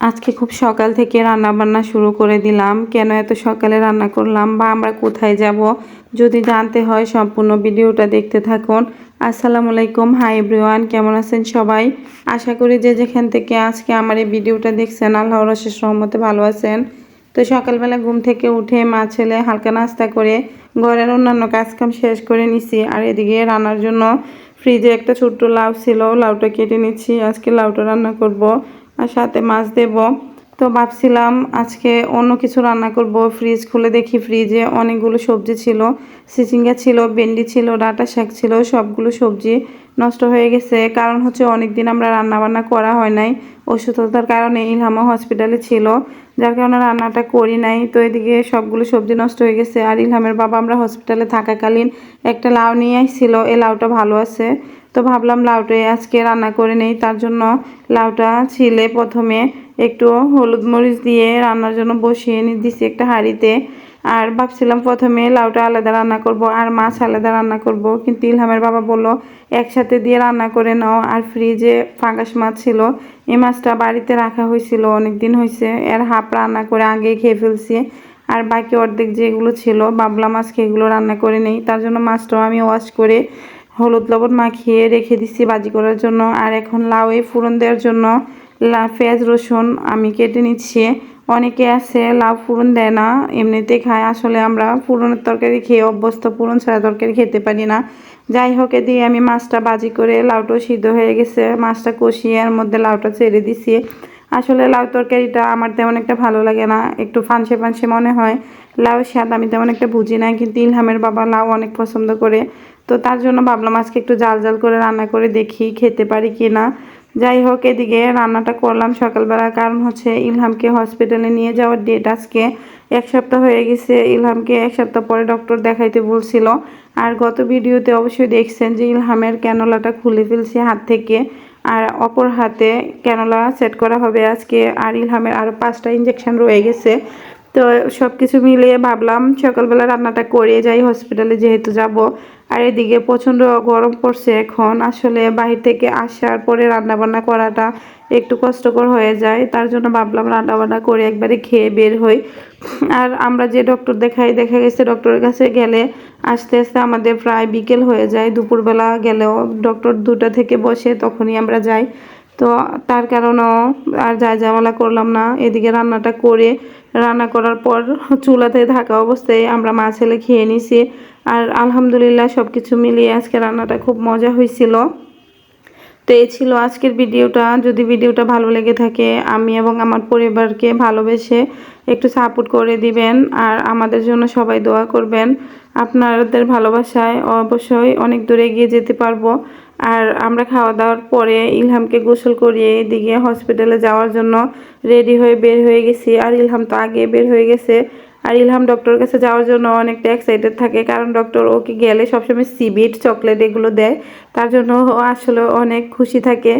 আজকে খুব সকাল থেকে রান্না বান্না শুরু করে দিলাম। কেন এত সকালে রান্না করলাম বা আমরা কোথায় যাব? যদি জানতে হয়, সম্পূর্ণ ভিডিওটা দেখতে থাকুন। আসসালামু আলাইকুম। হাই এভরিওয়ান, কেমন আছেন সবাই? আশা করি যে যেখান থেকে আজকে আমার এই ভিডিওটা দেখছেন আল্লাহ অশেষ রহমতে ভালো আছেন। তো সকালবেলা ঘুম থেকে উঠে মা, ছেলে হালকা নাস্তা করে ঘরের অন্যান্য কাজকাম শেষ করে নিছি। আর এদিকে রান্নার জন্য ফ্রিজে একটা ছোট্ট লাউ ছিল, লাউটা কেটে নিচ্ছি। আজকে লাউটা রান্না করব। আর সাথে মাছ দেব। তো ভাবছিলাম আজকে অন্য কিছু রান্না করব। ফ্রিজ খুলে দেখি ফ্রিজে অনেকগুলো সবজি ছিল। সিচিঙ্গা ছিল, ভেন্ডি ছিল, ডাটা শাক ছিল, সবগুলো সবজি নষ্ট হয়ে গেছে। কারণ হচ্ছে অনেক দিন আমরা রান্না বান্না করা হয় নাই। অসুস্থতার কারণে ইলহামা হসপিটালে ছিল, যার কারণে রান্নাটা করি নাই। তো এদিকে সবগুলো সবজি নষ্ট হয়ে গেছে। আর ইলহামের বাবা আমরা হসপিটালে থাকাকালীন একটা লাউ নিয়ে আসছিল এই লাউটা ভালো আছে। তো ভাবলাম লাউটাই আজকে রান্না করে নেই। তার জন্য লাউটা ছিলে প্রথমে। একটু হলুদ মরিচ দিয়ে রান্নার জন্য বসিয়ে নিয়ে দিছি একটা হাঁড়িতে। আর ভাবছিলাম প্রথমে লাউটা আলাদা রান্না করব আর মাছ আলাদা রান্না করব। কিন্তু ইলহামের বাবা বলল, একসাথে দিয়ে রান্না করে নাও। আর ফ্রিজে ফাঙ্গাস মাছ ছিল। এই মাছটা বাড়িতে রাখা হয়েছিল অনেক দিন হয়েছে। এর হাফ রান্না করে আগে খেয়ে ফেলছি। আর বাকি অর্ধেক যেগুলো ছিল, বাবলা মাছ এগুলো রান্না করে নেই। তার জন্য মাছটাও আমি ওয়াশ করে হলুদ লবণ মাখিয়ে রেখে দিচ্ছি বাজি করার জন্য। আর এখন লাউয়ে ফুরন দেওয়ার জন্য পেঁয়াজ, রসুন আমি কেটে নিচ্ছি। অনেকে আছে, লাউ ফুরন দেয় না, এমনিতে খায়। আসলে আমরা ফুরনের তরকারি খেয়ে অভ্যস্ত ফুরন ছাড়া তরকারি খেতে পারি না। যাই হোক দিয়ে আমি মাছটা বাজি করে লাউটাও সিদ্ধ হয়ে গেছে। মাছটা কষিয়ে এর মধ্যে লাউটা ছেড়ে দিছি। আসলে লাউ তরকারিটা আমার তেমন একটা ভালো লাগে না। একটু ফানসে ফানসে মনে হয়। লাউ স্বাদ আমি তেমন একটা বুঝি না, কিন্তু ইলহামের বাবা লাউ অনেক পছন্দ করে। তো তার জন্য ভাবলাম আজকে একটু জাল জাল করে রান্না করে দেখি, খেতে পারি কি না যাই হোক, এদিকে রান্নাটা করলাম সকালবেলা। কারণ হচ্ছে ইলহামকে হসপিটালে নিয়ে যাওয়ার ডেট আজকে এক সপ্তাহ হয়ে গেছে। ইলহামকে এক সপ্তাহ পরে ডক্টর দেখাইতে বলছিল। আর গত ভিডিওতে অবশ্যই দেখছেন যে ইলহামের ক্যানোলাটা খুলে ফেলছে হাত থেকে। আর অপর হাতে ক্যানোলা সেট করা হবে আজকে। আর ইলহামের আরও পাঁচটা ইঞ্জেকশন রয়ে গেছে। তো সব কিছু মিলিয়ে ভাবলাম সকালবেলা রান্নাটা করে যাই হসপিটালে যেহেতু যাব। আর এদিকে প্রচণ্ড গরম পড়ছে এখন। আসলে বাহির থেকে আসার পরে রান্নাবান্না করাটা একটু কষ্টকর হয়ে যায়। তার জন্য ভাবলাম রান্নাবান্না করে একবারে খেয়ে বের হই। আর আমরা যে ডক্টর দেখাই, দেখা গেছে ডক্টরের কাছে গেলে আস্তে আস্তে আমাদের প্রায় বিকেল হয়ে যায়। দুপুরবেলা গেলেও ডক্টর দুটা থেকে বসে তখনই আমরা যাই। তো তার কারণেও আর যা জামালা করলাম না। এদিকে রান্নাটা করে রান্না করার পর চুলাতে থাকা অবস্থায় আমরা মা ছেলে খেয়ে নিছি। আর আলহামদুলিল্লাহ সব কিছু মিলিয়ে আজকে রান্নাটা খুব মজা হয়েছিল। তো এই ছিল আজকের ভিডিওটা। যদি ভিডিওটা ভালো লেগে থাকে, আমি এবং আমার পরিবারকে ভালোবেসে একটু সাপোর্ট করে দিবেন আর আমাদের জন্য সবাই দোয়া করবেন। আপনাদের ভালোবাসায় অবশ্যই অনেক দূরে এগিয়ে যেতে পারব। আর আমরা খাওয়া দাওয়ার পরে ইলহামকে গোসল করিয়ে এদিকে হসপিটালে যাওয়ার জন্য রেডি হয়ে বের হয়ে গেছি। আর ইলহাম তো আগে বের হয়ে গেছে। আর ইলহাম ডক্টরের কাছে যাওয়ার জন্য অনেকটা এক্সাইটেড থাকে। কারণ ডক্টর ওকে গেলে সবসময় সিবিট চকলেট এগুলো দেয়। তার জন্য ও আসলে অনেক খুশি থাকে।